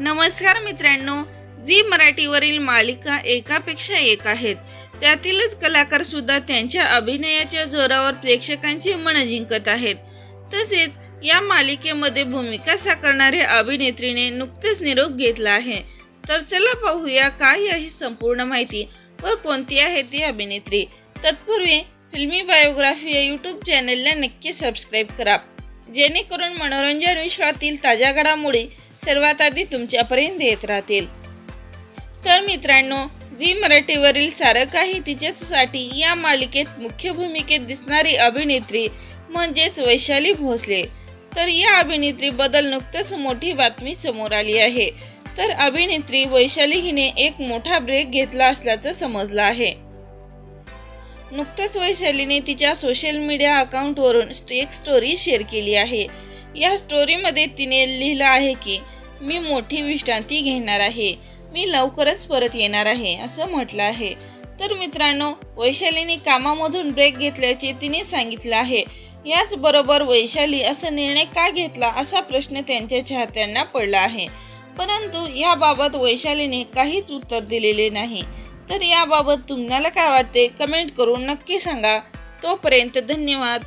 नमस्कार मित्रांनो झी मराठीवरील मालिका एकापेक्षा एक आहेत. त्यातीलच कलाकार सुद्धा त्यांच्या अभिनयाच्या जोरावर प्रेक्षकांचे मन जिंकत आहेत. तसेच या मालिकेमध्ये भूमिका साकारणाऱ्या अभिनेत्रीने नुकतेच निरोप घेतला आहे. तर चला पाहूया काय आहे संपूर्ण माहिती व कोणती आहे ती अभिनेत्री. तत्पूर्वी फिल्मी बायोग्राफी या यूट्यूब चॅनलला नक्की सबस्क्राईब करा. जेणेकरून मनोरंजन विश्वातील ताज्या घडामोडी सर्वात आधी तुमच्यापर्यंत येत राहतील. तर मित्रांनो झी मराठीवरील सारं काही तिच्याचसाठी या मालिकेत मुख्य भूमिकेत दिसणारी अभिनेत्री म्हणजेच वैशाली भोसले. तर या अभिनेत्रीबद्दल नुकतंच मोठी बातमी समोर आली आहे. तर अभिनेत्री वैशाली हिने एक मोठा ब्रेक घेतला असल्याचं समजलं आहे. नुकतंच वैशालीने तिच्या सोशल मीडिया अकाउंटवरून एक स्टोरी शेअर केली आहे. या स्टोरीमध्ये तिने लिहिलं आहे की मी मोठी विश्रांती घेणार आहे. मी लवकरच परत येणार आहे असं म्हटलं आहे. तर मित्रांनो वैशालीने कामामधून ब्रेक घेतल्याचे तिने सांगितलं आहे. याचबरोबर वैशाली असा निर्णय का घेतला असा प्रश्न त्यांच्या चाहत्यांना पडला आहे. परंतु याबाबत वैशालीने काहीच उत्तर दिलेले नाही. तर याबाबत तुम्हाला काय वाटते? कमेंट करून नक्की सांगा. तोपर्यंत धन्यवाद.